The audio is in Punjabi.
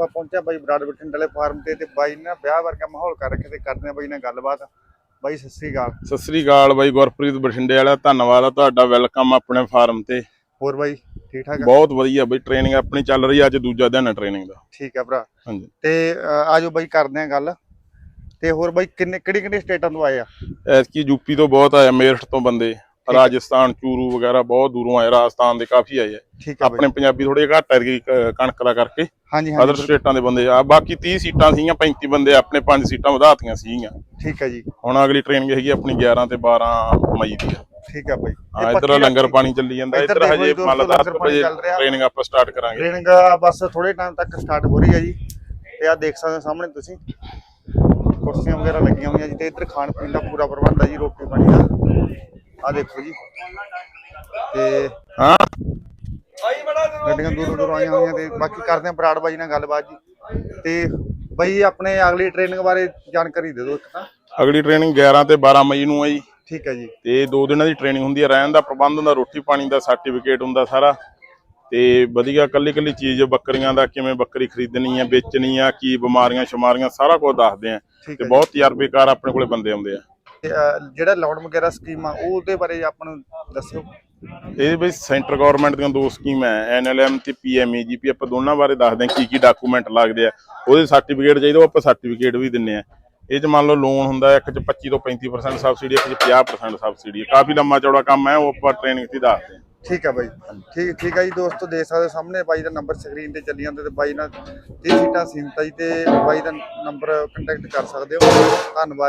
ਆਪਾਂ ਪਹੁੰਚਿਆ ਬਾਈ ਬਰਾੜ ਬਠਿੰਡੇ ਵਾਲੇ ਫਾਰਮ ਤੇ ਤੇ ਬਾਈ ਨੇ ਵਿਆਹ ਵਰਗਾ ਮਾਹੌਲ ਕਰ ਰੱਖਿਆ ਤੇ ਕਰਦੇ ਆ ਬਾਈ ਨਾਲ ਗੱਲਬਾਤ। ਬਾਈ ਸਤਿ ਸ੍ਰੀ ਅਕਾਲ। ਸਤਿ ਸ੍ਰੀ ਅਕਾਲ ਬਾਈ ਗੁਰਪ੍ਰੀਤ ਬਠਿੰਡੇ ਵਾਲਾ ਧੰਨਵਾਦ ਆ ਤੁਹਾਡਾ ਵੈਲਕਮ ਆਪਣੇ ਫਾਰਮ ਤੇ। ਹੋਰ ਬਾਈ ਠੀਕ ਠਾਕ? ਬਹੁਤ ਵਧੀਆ ਬਾਈ ਟ੍ਰੇਨਿੰਗ ਆਪਣੀ ਚੱਲ ਰਹੀ ਅੱਜ ਦੂਜਾ ਦਿਨ ਹੈ ਟ੍ਰੇਨਿੰਗ ਦਾ। ਠੀਕ ਆ ਭਰਾ। ਹਾਂਜੀ। ਤੇ ਆਜੋ ਬਾਈ ਕਰਦੇ ਆ ਗੱਲ। ਤੇ ਹੋਰ ਬਾਈ ਕਿੰਨੇ ਕਿਹੜੀ ਕਿਹੜੀ ਸਟੇਟਾਂ ਤੋਂ ਆਏ ਆ? ਐਤਕੀ ਯੂਪੀ ਤੋਂ ਬਹੁਤ ਆਏ ਮੇਰਠ ਤੋਂ ਬੰਦੇ। ਰਾਜਸਥਾਨ ਚੂਰੂ ਵਗੈਰਾ ਬਹੁਤ ਦੂਰੋਂ ਆਏ ਰਾਜਸਥਾਨ ਦੇ ਕਾਫੀ ਆਏ ਆ। ਆਪਣੇ ਪੰਜਾਬੀ ਥੋੜੇ ਘੱਟ ਹੈ ਕਣਕ ਦਾ ਕਰਕੇ। ਹਾਂਜੀ ਅਦਰ ਹਾਂਜੀ ਸਟੇਟਾਂ ਦੇ ਬੰਦੇ ਆ। ਬਾਕੀ 30 ਸੀਟਾਂ ਸੀਗੀਆਂ 35 ਬੰਦੇ ਆਪਣੇ 5 ਸੀਟਾਂ ਵਧਾਤੀਆਂ ਸੀਗੀਆਂ। ਠੀਕ ਆ ਜੀ। ਹੁਣ ਅਗਲੀ ਟ੍ਰੇਨਿੰਗ ਹੈਗੀ ਆਪਣੀ 11 ਤੇ 12 ਮਈ ਦੀ ਠੀਕ ਆ ਬਾਈ। ਹਾਂ ਇਧਰ ਲੰਗਰ ਪਾਣੀ ਚੱਲੀ ਜਾਂਦਾ। ਇੱਧਰ ਹਜੇ ਮੰਨ ਲਾ ਦੋਸਤੋ 10 ਲੰਗਰ ਪਾਣੀ ਵਜੇ ਚੱਲ ਰਿਹਾ। ਟ੍ਰੇਨਿੰਗ ਆਪਾਂ ਸਟਾਰਟ ਕਰਾਂਗੇ। ਟ੍ਰੇਨਿੰਗ ਬਸ ਥੋੜੇ ਟਾਈਮ ਤੱਕ ਸਟਾਰਟ ਹੋ ਰਹੀ ਹੈ ਜੀ। ਤੇ ਆ ਦੇਖ ਸਕਦੇ ਹੋ ਸਾਹਮਣੇ ਤੁਸੀਂ। ਕੁਰਸੀਆਂ ਵਗੈਰਾ ਲੱਗੀਆਂ ਹੋਈਆਂ ਜੀ ਤੇ ਇੱਧਰ ਖਾਣ ਪੀਣ ਦਾ ਪੂਰਾ ਪ੍ਰਬੰਧ ਹੈ ਜੀ ਰੋਟੀ ਪਾਣੀ ਦਾ। ਆ ਦੇਖੋ ਜੀ। ਤੇ ਹਾਂ। ਗੱਡੀਆਂ ਦੂਰੋਂ ਦੂਰੋਂ ਆਈਆਂ ਹੋਈਆਂ ਤੇ ਬਾਕੀ ਕਰਦੇ ਆ ਬਰਾੜ ਬਾਈ ਨਾਲ ਗੱਲਬਾਤ ਜੀ। ਤੇ ਬਾਈ ਆਪਣੇ ਅਗਲੀ ਟ੍ਰੇਨਿੰਗ ਬਾਰੇ ਜਾਣਕਾਰੀ ਦੇ ਦਿਓ ਇੱਕ ਤਾਂ। ਅਗਲੀ ਟ੍ਰੇਨਿੰਗ 11 ਤੇ 12 ਮਈ ਨੂੰ ਹੈ ਜੀ। ਠੀਕ ਹੈ ਜੀ। ਤੇ ਦੋ ਦਿਨਾਂ ਦੀ ਟ੍ਰੇਨਿੰਗ ਹੁੰਦੀ ਹੈ ਰਹਿਣ ਦਾ ਪ੍ਰਬੰਧ ਹੁੰਦਾ ਰੋਟੀ ਪਾਣੀ ਦਾ ਸਰਟੀਫਿਕੇਟ ਹੁੰਦਾ ਸਾਰਾ। ਤੇ ਵਧੀਆ ਕੱਲੀ ਕੱਲੀ ਚੀਜ਼ ਬੱਕਰੀਆਂ ਦਾ ਕਿਵੇਂ ਬੱਕਰੀ ਖਰੀਦਣੀ ਹੈ ਵੇਚਣੀ ਆ ਕੀ ਬਿਮਾਰੀਆਂ ਸ਼ਮਾਰੀਆਂ ਸਾਰਾ ਕੁਝ ਦੱਸਦੇ ਆ। ਤੇ ਬਹੁਤ ਤਜਰਬੇਕਾਰ ਆਪਣੇ ਕੋਲੇ ਬੰਦੇ ਆਉਂਦੇ ਆ। ਜਿਹੜਾ ਲੋਨ ਵਗੈਰਾ ਸਕੀਮ ਆ ਉਹ ਉਹਦੇ ਬਾਰੇ ਆਪਾਂ ਨੂੰ ਦੱਸਿਓ। ਇਹ ਬਈ ਸੈਂਟਰ ਗਵਰਨਮੈਂਟ ਦੀਆਂ ਦੋ ਸਕੀਮਾਂ ਹੈ ਐਨਐਲਐਮ ਤੇ ਪੀਐਮਈਜੀਪੀ ਆਪਾਂ ਦੋਨਾਂ ਬਾਰੇ ਦੱਸਦੇ ਹਾਂ ਕੀ ਕੀ ਡਾਕੂਮੈਂਟ ਲੱਗਦੇ ਆ। ਉਹਦੇ ਸਰਟੀਫਿਕੇਟ ਚਾਹੀਦਾ ਉਹ ਆਪਾਂ ਸਰਟੀਫਿਕੇਟ ਵੀ ਦਿੰਨੇ ਆ। ਇਹ ਚ ਮੰਨ ਲਓ ਲੋਨ ਹੁੰਦਾ ਇੱਕ ਚ 25 ਤੋਂ 35% ਸਬਸਿਡੀ ਇੱਕ ਚ 50% ਸਬਸਿਡੀ ਹੈ ਕਾਫੀ ਲੰਮਾ ਚੌੜਾ ਕੰਮ ਹੈ ਉਹ ਆਪਾਂ ਟ੍ਰੇਨਿੰਗ ਤੇ ਦੱਸਦੇ ਹਾਂ। ਠੀਕ ਆ ਬਾਈ। ਠੀਕ ਠੀਕ ਆ ਜੀ ਦੋਸਤੋ ਦੇਖ ਸਕਦੇ ਹੋ ਸਾਹਮਣੇ ਬਾਈ ਦਾ ਨੰਬਰ ਸਕਰੀਨ ਤੇ ਚੱਲੀ ਜਾਂਦਾ ਤੇ ਬਾਈ ਨਾਲ 30 ਸੀਟਾਂ ਸੀਮਤ ਆ ਜੀ ਤੇ ਬਾਈ ਦਾ ਨੰਬਰ ਕੰਟੈਕਟ ਕਰ ਸਕਦੇ ਹੋ। ਧੰਨਵਾਦ।